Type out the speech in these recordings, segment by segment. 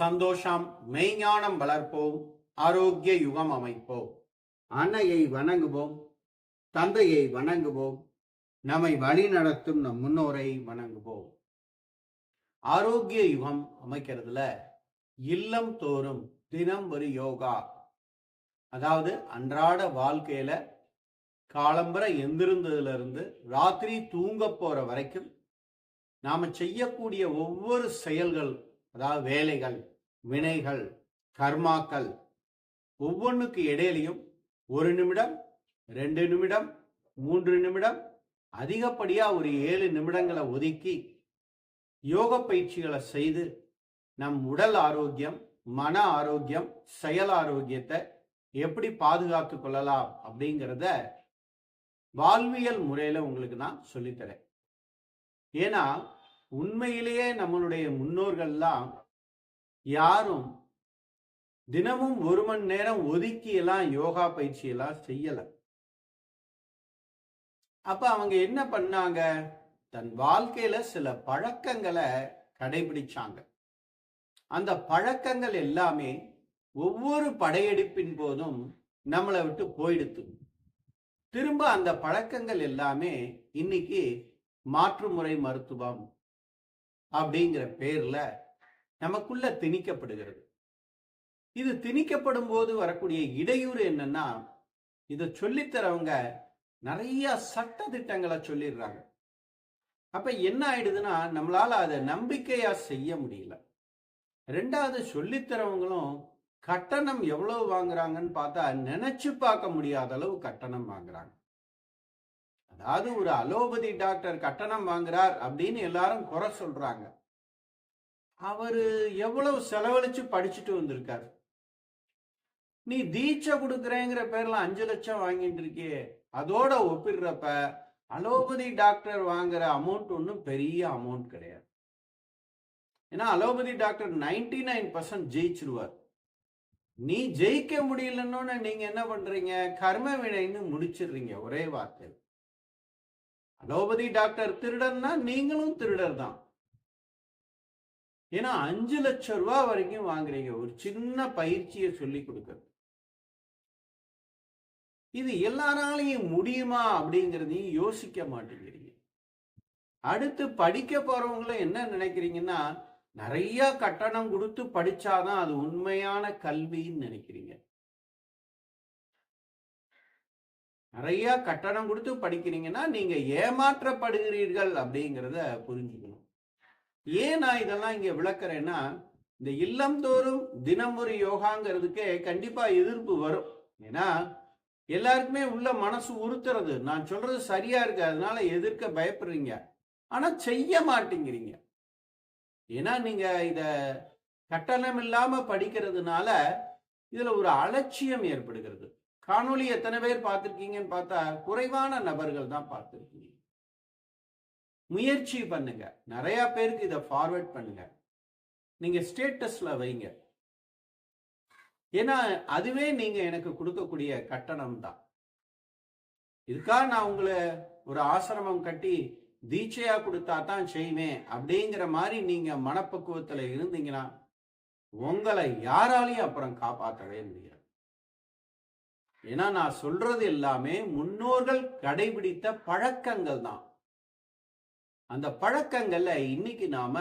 சந்தோஷம் மெய்ஞானம் வளர்ப்போம் ஆரோக்கிய யுகம் அமைப்போம். அன்னையை வணங்குவோம் தந்தையை வணங்குவோம் நம்மை வழி நடத்தும் நம் முன்னோரை வணங்குவோம். ஆரோக்கிய யுகம் அமைக்கிறதுல இல்லம் தோறும் தினம் ஒரு யோகா. அதாவது அன்றாட வாழ்க்கையில காலம்பரை எந்திருந்ததுல இருந்து ராத்திரி தூங்க போற வரைக்கும் நாம செய்யக்கூடிய ஒவ்வொரு செயல்கள் அதாவது வேலைகள் வினைகள் கர்மாக்கள் ஒவ்வொன்றுக்கு இடையிலையும் ஒரு நிமிடம் ரெண்டு நிமிடம் மூன்று நிமிடம் அதிகப்படியா ஒரு ஏழு நிமிடங்களை ஒதுக்கி யோக பயிற்சிகளை செய்து நம் உடல் ஆரோக்கியம் மன ஆரோக்கியம் செயல் ஆரோக்கியத்தை எப்படி பாதுகாத்து கொள்ளலாம் அப்படிங்கிறத வாழ்வியல் முறையில உங்களுக்கு நான் சொல்லித்தரேன். ஏன்னா உண்மையிலேயே நம்மளுடைய முன்னோர்கள்லாம் யாரும் தினமும் ஒரு மணி நேரம் ஒதுக்கி எல்லாம் யோகா பயிற்சி எல்லாம் செய்யல. அப்ப அவங்க என்ன பண்ணாங்க? தன் வாழ்க்கையில சில பழக்கங்களை கடைபிடிச்சாங்க. அந்த பழக்கங்கள் எல்லாமே ஒவ்வொரு படையெடுப்பின் போதும் நம்மளை விட்டு போயிடுத்து. திரும்ப அந்த பழக்கங்கள் எல்லாமே இன்னைக்கு மாற்றுமுறை மருத்துவம் அப்படிங்கிற பேர்ல நமக்குள்ள திணிக்கப்படுகிறது. இது திணிக்கப்படும் போது வரக்கூடிய இடையூறு என்னன்னா இதை சொல்லித்தரவங்க நிறைய சட்ட திட்டங்களை சொல்லிடுறாங்க. அப்ப என்ன ஆயிடுதுன்னா நம்மளால அதை நம்பிக்கையா செய்ய முடியல. ரெண்டாவது சொல்லித்தரவங்களும் கட்டணம் எவ்வளவு வாங்குறாங்கன்னு பார்த்தா நினைச்சு பார்க்க முடியாத அளவு கட்டணம் வாங்குறாங்க. அதாவது ஒரு அலோபதி டாக்டர் கட்டணம் வாங்குறார் அப்படின்னு எல்லாரும் குறை சொல்றாங்க. அவர் எவ்வளவு செலவழிச்சு படிச்சுட்டு வந்திருக்காரு? நீ தீட்சை கொடுக்குறேங்கிற பேர்ல அஞ்சு லட்சம் வாங்கிட்டு இருக்கியே அதோட ஒப்பிடுறப்ப அலோபதி டாக்டர் வாங்குற அமௌண்ட் ஒன்றும் பெரிய அமௌண்ட் கிடையாது. ஏன்னா allopathy doctor ninety nine percent ஜெயிச்சிருவார். நீ ஜெயிக்க முடியலன்னு நீங்க என்ன பண்றீங்க? கர்ம வினைன்னு முடிச்சிடுறீங்க ஒரே வார்த்தை அலோபதி டாக்டர் திருடன்னா நீங்களும் திருடர் தான் ஏன்னா அஞ்சு லட்சம் ரூபாய் வரைக்கும் வாங்குறீங்க. ஒரு சின்ன பயிற்சியை சொல்லி கொடுக்கறது. இது எல்லாராலையும் முடியுமா அப்படிங்கிறதையும் யோசிக்க மாட்டேங்கிறீங்க. அடுத்து படிக்க போறவங்கள என்ன நினைக்கிறீங்கன்னா நிறைய கட்டணம் கொடுத்து படிச்சாதான் அது உண்மையான கல்வின்னு நினைக்கிறீங்க. நிறைய கட்டணம் கொடுத்து படிக்கிறீங்கன்னா நீங்க ஏமாற்றப்படுகிறீர்கள் அப்படிங்கிறத புரிஞ்சுக்கணும். ஏன் நான் இதெல்லாம் இங்க விளக்குறேன்னா இந்த இல்லந்தோறும் தினம் ஒரு யோகாங்கிறதுக்கே கண்டிப்பா எதிர்ப்பு வரும். ஏன்னா எல்லாருக்குமே உள்ள மனசு உறுத்துறது. நான் சொல்றது சரியா இருக்கு அதனால எதிர்க்க பயப்படுறீங்க. ஆனா செய்ய மாட்டேங்கிறீங்க. ஏன்னா நீங்க இத கட்டணம் இல்லாம படிக்கிறதுனால இதுல ஒரு அலட்சியம் ஏற்படுகிறது. காணொளி எத்தனை பேர் பார்த்துருக்கீங்கன்னு பார்த்தா குறைவான நபர்கள் தான் பார்த்துருக்கீங்க. முயற்சி பண்ணுங்க. நிறைய பேருக்கு இதை ஃபார்வர்ட் பண்ணுங்க. நீங்க ஸ்டேட்டஸ்ல வைங்க. ஏன்னா அதுவே நீங்க எனக்கு கொடுக்கக்கூடிய கட்டணம் தான். இதுக்காக நான் உங்களை ஒரு ஆசிரமம் கட்டி தீட்சையா கொடுத்தா தான் செய்வேன் அப்படிங்கிற மாதிரி நீங்க மனப்பக்குவத்துல இருந்தீங்கன்னா உங்களை யாராலையும் அப்புறம் காப்பாற்றவே முடியாது. ஏன்னா நான் சொல்றது எல்லாமே முன்னோர்கள் கடைபிடித்த பழக்கங்கள் தான். அந்த பழக்கங்கள்ல இன்னைக்கு நாம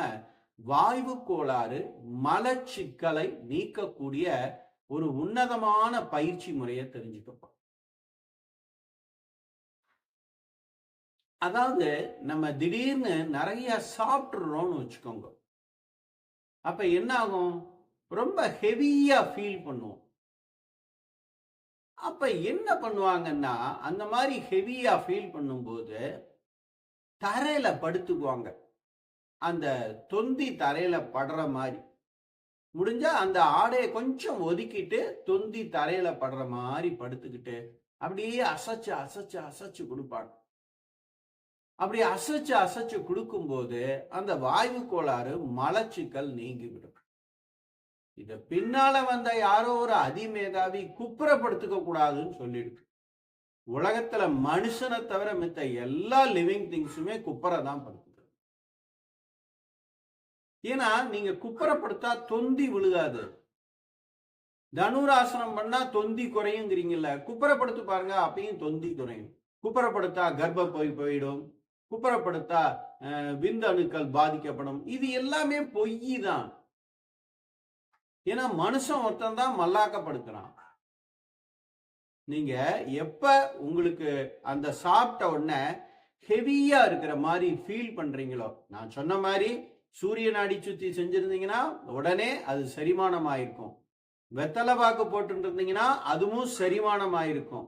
வாய்வு கோளாறு மலச்சிக்கலை நீக்கக்கூடிய ஒரு உன்னதமான பயிற்சி முறையை தெரிஞ்சுக்கப்போம் அதாவது நம்ம திடீர்னு நிறைய சாப்பிட்றோம்னு வச்சுக்கோங்க. அப்ப என்ன ஆகும் ரொம்ப ஹெவியா ஃபீல் பண்ணுவோம். அப்ப என்ன பண்ணுவாங்கன்னா அந்த மாதிரி ஹெவியா ஃபீல் பண்ணும்போது தரையில படுத்துக்குவாங்க. அந்த தொந்தி தரையில படுற மாதிரி முடிஞ்சா அந்த ஆடையை கொஞ்சம் ஒதுக்கிட்டு தொந்தி தரையில படுற மாதிரி படுத்துக்கிட்டு அப்படியே அசைச்சு அசைச்சு அசைச்சு கொடுப்பாங்க. அப்படி அசைச்சு அசைச்சு கொடுக்கும்போது அந்த வாயு கோளாறு மலச்சிக்கல் நீங்கிவிடும். இத பின்னால வந்த யாரோ ஒரு அதிமேதாவி குப்புறப்படுத்துக்க கூடாதுன்னு சொல்லிடுது உலகத்துல மனுஷனை தவிர மித்த எல்லா லிவிங் திங்ஸுமே குப்பரை தான் படுத்துது. ஏன்னா நீங்க குப்பரப்படுத்தா தொந்தி விழுகாது. தனுராசனம் பண்ணா தொந்தி குறையுங்கிறீங்கல்ல குப்பரப்படுத்து பாருங்க அப்பயும் தொந்தி குறையும். குப்புறப்படுத்தா கர்ப்ப போய் போயிடும். குப்புறப்படுத்தா அஹ், விந்தணுக்கள் பாதிக்கப்படும். இது எல்லாமே பொய் தான் ஏன்னா மனுஷன் ஒருத்தன் தான் மல்லாக்கப்படுத்துறான். நீங்க எப்ப உங்களுக்கு அந்த சாப்பிட்ட உடனே ஹெவியா இருக்கிற மாதிரி ஃபீல் பண்றீங்களோ? நான் சொன்ன மாதிரி சூரிய நாடி சுத்தி செஞ்சிருந்தீங்கன்னா உடனே அது செரிமானம் ஆயிருக்கும் வெத்தலை பாக்கு போட்டுருந்தீங்கன்னா அதுவும் செரிமானம் ஆயிருக்கும்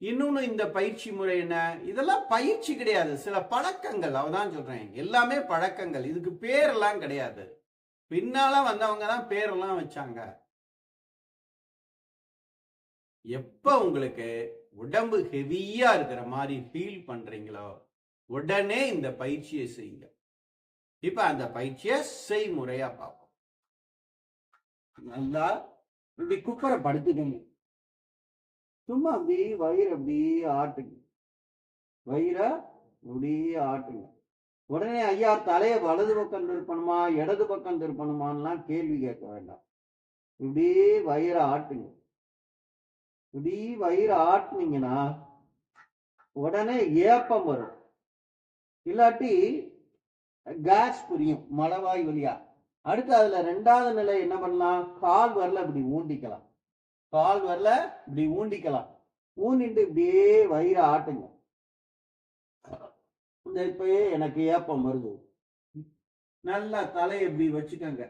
இன்னொன்னு இந்த பயிற்சி முறை என்ன? இதெல்லாம் பயிற்சி கிடையாது. சில பழக்கங்கள் அவதான் சொல்றேன். எல்லாமே பழக்கங்கள். இதுக்கு பேரெல்லாம் கிடையாது. பின்னால வந்தவங்க தான் பேரெல்லாம் வச்சாங்க. எப்ப உங்களுக்கு உடம்பு ஹெவியா இருக்கிற மாதிரி ஃபீல் பண்றீங்களோ உடனே இந்த பயிற்சியை செய்யுங்க. இப்ப அந்த பயிற்சியை செய்முறையா பார்ப்போம். நல்லா இப்படி குப்பரை படுத்துக்கங்க. சும்மா அப்படி வயிறு அப்படி ஆட்டுங்க. வயிற அப்படியே ஆட்டுங்க. உடனே ஐயா தலையை வலது பக்கம் திருப்பணுமா இடது பக்கம் திருப்பணுமான்லாம் கேள்வி கேட்க வேண்டாம். இப்படி வயிறை ஆட்டுங்க. இப்படி வயிறு ஆட்டுனீங்கன்னா உடனே ஏப்பம் வரும். இல்லாட்டி கேஸ் புரியும் மலவாய் வழியா. அடுத்து அதுல ரெண்டாவது நிலை என்ன பண்ணலாம்? கால் வரல இப்படி ஊண்டிக்கலாம். கால் வரல இப்படி ஊண்டிக்கலாம். ஊண்டிட்டு இப்படியே வயிறு ஆட்டுங்க. இந்த இப்பயே எனக்கு ஏப்பம் வருது. நல்லா தலையை இப்படி வச்சுக்கோங்க.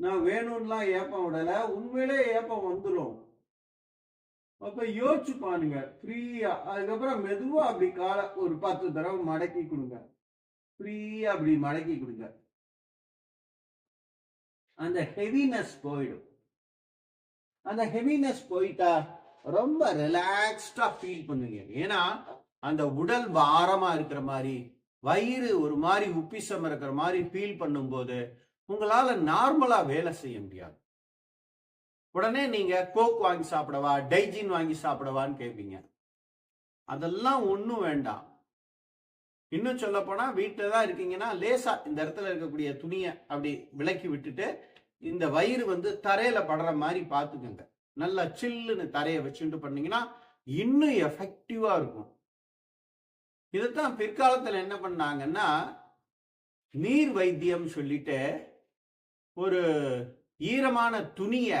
நான் வேணும்லாம் ஏப்பம் விடல உண்மையிலே ஏப்பம் வந்துடும் அப்ப யோசிச்சு பாருங்க ஃப்ரீயா அதுக்கப்புறம் மெதுவா அப்படி காலை ஒரு பத்து தடவை மடக்கி கொடுங்க. ஃப்ரீயா அப்படி மடக்கி கொடுங்க. அந்த ஹெவினஸ் போயிடும். அந்த ஹெவினஸ் போயிட்டா ரொம்ப ரிலாக்ஸ்டா ஃபீல் பண்ணுங்க ஏன்னா அந்த உடல் பாரமா இருக்கிற மாதிரி வயிறு ஒரு மாதிரி உப்பிசம் இருக்கிற மாதிரி ஃபீல் பண்ணும்போது உங்களால நார்மலா வேலை செய்ய முடியாது. உடனே நீங்க கோக் வாங்கி சாப்பிடவா டைஜின் வாங்கி சாப்பிடவான்னு கேட்பீங்க அதெல்லாம் ஒன்றும் வேண்டாம். இன்னும் சொல்ல போனா வீட்டில் தான் இருக்கீங்கன்னா லேசா இந்த இடத்துல இருக்கக்கூடிய துணியை அப்படி விலக்கி விட்டுட்டு இந்த வயிறு வந்து தரையில படுற மாதிரி பார்த்துக்கோங்க. நல்லா சில்லுன்னு தரையை வச்சுட்டு பண்ணீங்கன்னா இன்னும் எஃபெக்டிவா இருக்கும். இதைத்தான் பிற்காலத்தில் என்ன பண்ணாங்கன்னா நீர் வைத்தியம் சொல்லிட்டு ஒரு ஈரமான துணிய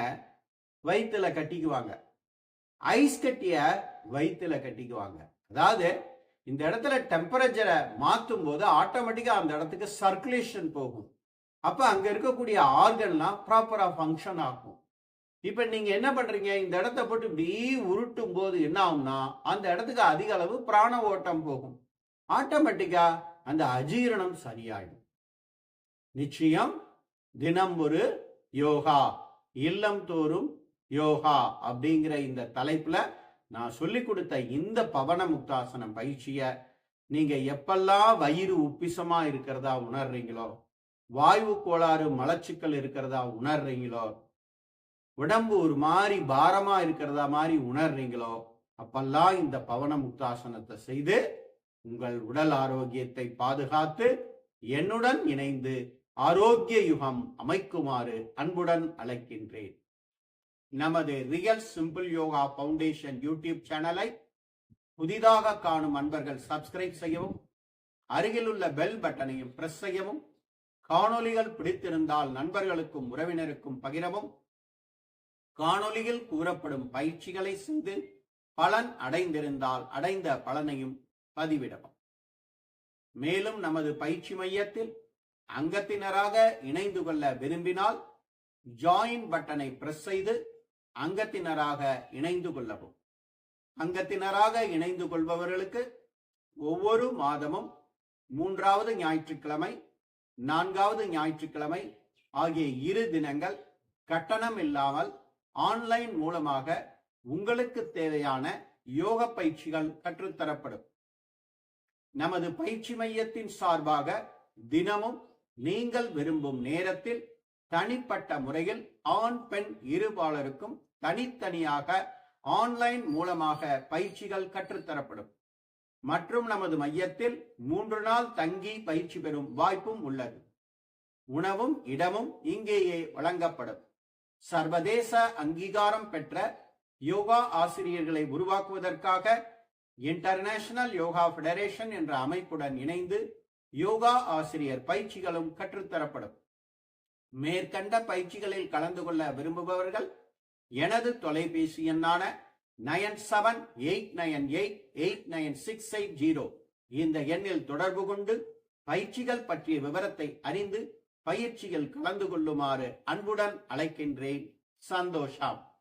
வயிற்றுல கட்டிக்குவாங்க. ஐஸ் கட்டிய வயிற்றுல கட்டிக்குவாங்க. அதாவது இந்த இடத்துல டெம்பரேச்சரை மாற்றும் போது ஆட்டோமேட்டிக்காக அந்த இடத்துக்கு சர்க்குலேஷன் போகும். அப்போ அங்கே இருக்கக்கூடிய ஆர்கன்லாம் ப்ராப்பராக ஃபங்க்ஷன் ஆகும் இப்போ நீங்கள் என்ன பண்ணுறீங்க இந்த இடத்த போட்டு இப்படி உருட்டும் போது என்ன ஆகும்னா அந்த இடத்துக்கு அதிக அளவு பிராண ஓட்டம் போகும். ஆட்டோமேட்டிக்காக அந்த அஜீரணம் சரியாயிடும். நிச்சயம் தினம் ஒரு யோகா இல்லம் தோறும் யோகா அப்படிங்கிற இந்த தலைப்புல நான் சொல்லி கொடுத்த இந்த பவன முக்தாசனம் பயிற்சிய நீங்க எப்பெல்லாம் வயிறு உப்பிசமா இருக்கிறதா உணர்றீங்களோ வாயு கோளாறு மலச்சிக்கல் இருக்கிறதா உணர்றீங்களோ உடம்பு ஒரு மாதிரி பாரமா இருக்கிறதா மாதிரி உணர்றீங்களோ அப்பெல்லாம் இந்த பவன முக்தாசனத்தை செய்து உங்கள் உடல் ஆரோக்கியத்தை பாதுகாத்து என்னுடன் இணைந்து ஆரோக்கிய யுகம் அமைக்குமாறு அன்புடன் அழைக்கின்றேன். நமது real simple yoga foundation YouTube சேனலை புதிதாக காணும் அன்பர்கள் சப்ஸ்கிரைப் செய்யவும் அருகிலுள்ள பெல் பட்டனையும் பிரஸ் செய்யவும் காணொளிகள் பிடித்திருந்தால் நண்பர்களுக்கும் உறவினருக்கும் பகிரவும் காணொளியில் கூறப்படும் பயிற்சிகளை செய்து பலன் அடைந்திருந்தால் அடைந்த பலனையும் பதிவிடவும். மேலும் நமது பயிற்சி மையத்தில் அங்கத்தினராக இணைந்து கொள்ள விரும்பினால் ஜாயின் பட்டனை பிரஸ் செய்து அங்கத்தினராக இணைந்து கொள்ளவும். அங்கத்தினராக இணைந்து கொள்பவர்களுக்கு ஒவ்வொரு மாதமும் மூன்றாவது ஞாயிற்றுக்கிழமை நான்காவது ஞாயிற்றுக்கிழமை ஆகிய இரு தினங்கள் கட்டணம் இல்லாமல் ஆன்லைன் மூலமாக உங்களுக்கு தேவையான யோக பயிற்சிகள் கற்றுத்தரப்படும். நமது பயிற்சி மையத்தின் சார்பாக தினமும் நீங்கள் விரும்பும் நேரத்தில் தனிப்பட்ட முறையில் ஆண் பெண் இருபாலருக்கும் தனித்தனியாக ஆன்லைன் மூலமாக பயிற்சிகள் கற்றுத்தரப்படும். மற்றும் நமது மையத்தில் மூன்று நாள் தங்கி பயிற்சி பெறும் வாய்ப்பும் உள்ளது. உணவும் இடமும் இங்கேயே வழங்கப்படும். சர்வதேச அங்கீகாரம் பெற்ற யோகா ஆசிரியர்களை உருவாக்குவதற்காக இன்டர்நேஷனல் யோகா ஃபெடரேஷன் என்ற அமைப்புடன் இணைந்து யோகா ஆசிரியர் பயிற்சிகளும் கற்றுத்தரப்படும். மேற்கண்ட பயிற்சிகளில் கலந்து கொள்ள விரும்புபவர்கள் எனது தொலைபேசி எண்ணான nine seven eight nine eight eight nine six eight zero இந்த எண்ணில் தொடர்பு கொண்டு பயிற்சிகள் பற்றிய விவரத்தை அறிந்து பயிற்சியில் கலந்து கொள்ளுமாறு அன்புடன் அழைக்கின்றேன். சந்தோஷம்.